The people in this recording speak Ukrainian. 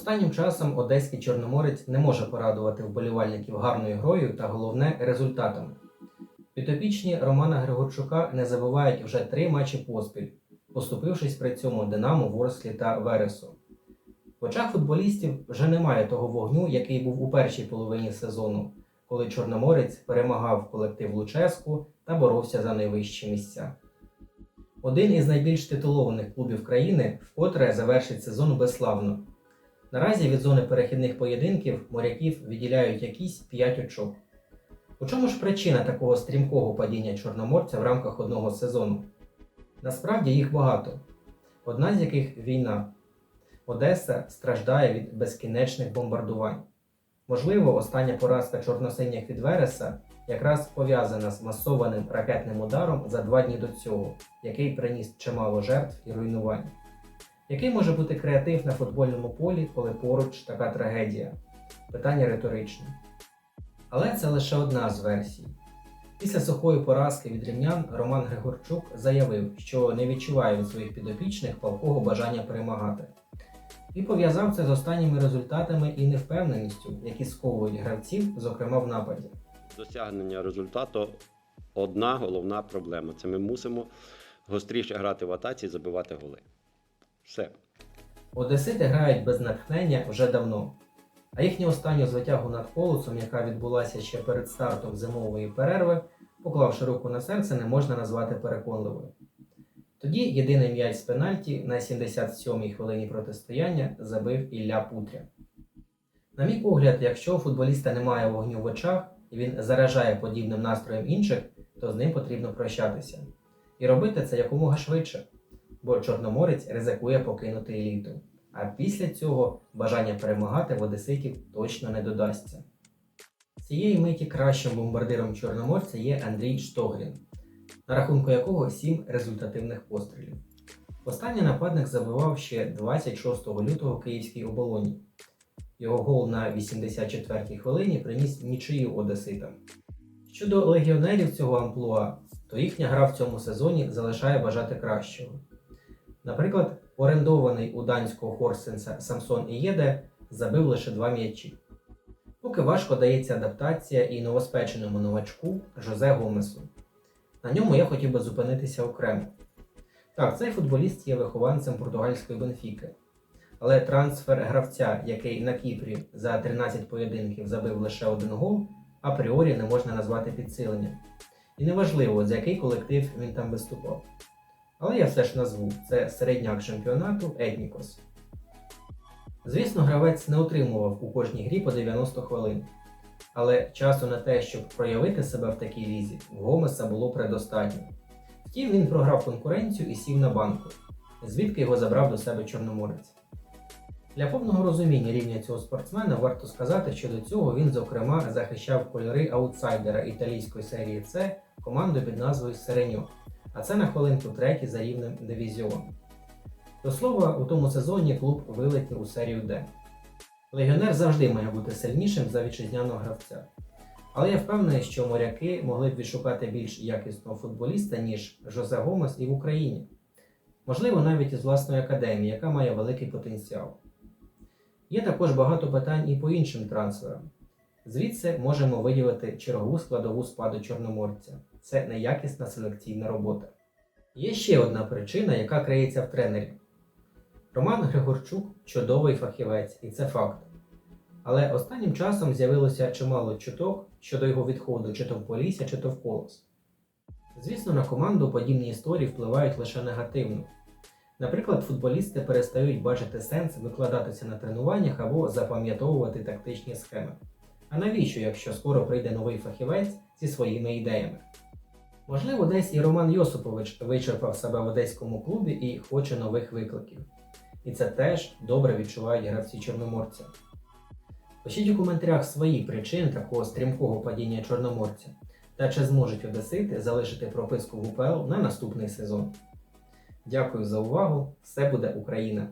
Останнім часом одеський чорноморець не може порадувати вболівальників гарною грою та головне результатами. Підопічні Романа Григорчука не забувають вже три матчі поспіль, поступившись при цьому Динамо, Ворслі та Вересу. В очах футболістів вже немає того вогню, який був у першій половині сезону, коли Чорноморець перемагав колектив Луческу та боровся за найвищі місця. Один із найбільш титулованих клубів країни вкотре завершить сезон безславно. Наразі від зони перехідних поєдинків моряків відділяють якісь 5 очок. У чому ж причина такого стрімкого падіння чорноморця в рамках одного сезону? Насправді їх багато, одна з яких війна. Одеса страждає від безкінечних бомбардувань. Можливо, остання поразка чорносиніх від Вереса якраз пов'язана з масованим ракетним ударом за два дні до цього, який приніс чимало жертв і руйнувань. Який може бути креатив на футбольному полі, коли поруч така трагедія? Питання риторичне. Але це лише одна з версій. Після сухої поразки від рівнян Роман Григорчук заявив, що не відчуває від своїх підопічних палкого бажання перемагати. І пов'язав це з останніми результатами і невпевненістю, які сковують гравців, зокрема в нападі. Досягнення результату одна головна проблема. Це ми мусимо гостріше грати в атаці і забивати голи. Все. Одесити грають без натхнення вже давно. А їхню останню звитягу над Полоцом, яка відбулася ще перед стартом зимової перерви, поклавши руку на серце, не можна назвати переконливою. Тоді єдиний м'яч з пенальті на 77-й хвилині протистояння забив Ілля Путря. На мій погляд, якщо у футболіста немає вогню в очах і він заражає подібним настроєм інших, то з ним потрібно прощатися. І робити це якомога швидше, бо Чорноморець ризикує покинути еліту. А після цього бажання перемагати в Одеситів точно не додасться. Цієї миті кращим бомбардиром Чорноморця є Андрій Штогрін, на рахунку якого 7 результативних пострілів. Останній нападник забивав ще 26 лютого київській оболоні. Його гол на 84-й хвилині приніс нічию Одеситам. Щодо легіонерів цього амплуа, то їхня гра в цьому сезоні залишає бажати кращого. Наприклад, орендований у данського Хорсенса Самсон Ієде забив лише два м'ячі. Поки важко дається адаптація і новоспеченому новачку Жозе Гомесу. На ньому я хотів би зупинитися окремо. Так, цей футболіст є вихованцем португальської Бенфіки. Але трансфер гравця, який на Кіпрі за 13 поєдинків забив лише один гол, апріорі не можна назвати підсиленням. І неважливо, за який колектив він там виступав. Але я все ж назву це середняк чемпіонату Етнікос. Звісно, гравець не отримував у кожній грі по 90 хвилин. Але часу на те, щоб проявити себе в такій лізі, в Гомеса було предостатньо. Втім, він програв конкуренцію і сів на банку, звідки його забрав до себе Чорноморець. Для повного розуміння рівня цього спортсмена варто сказати, що до цього він, зокрема, захищав кольори аутсайдера італійської серії С команду під назвою Сереньо, а це на хвилинку третій за рівнем дивізіону. До слова, у тому сезоні клуб вилетів у серію Д. Легіонер завжди має бути сильнішим за вітчизняного гравця. Але я впевнений, що моряки могли б відшукати більш якісного футболіста, ніж Жозе Гомес і в Україні. Можливо, навіть із власної академії, яка має великий потенціал. Є також багато питань і по іншим трансферам. Звідси можемо виділити чергову складову спаду Чорноморця це неякісна селекційна робота. Є ще одна причина, яка криється в тренері. Роман Григорчук чудовий фахівець, і це факт. Але останнім часом з'явилося чимало чуток щодо його відходу чи то в Полісся, чи то в Колос. Звісно, на команду подібні історії впливають лише негативно. Наприклад, футболісти перестають бачити сенс викладатися на тренуваннях або запам'ятовувати тактичні схеми. А навіщо, якщо скоро прийде новий фахівець зі своїми ідеями? Можливо, десь і Роман Йосипович вичерпав себе в одеському клубі і хоче нових викликів. І це теж добре відчувають гравці Чорноморця. Пишіть у коментарях свої причини такого стрімкого падіння Чорноморця та чи зможуть Одесити залишити прописку в УПЛ на наступний сезон. Дякую за увагу! Все буде Україна!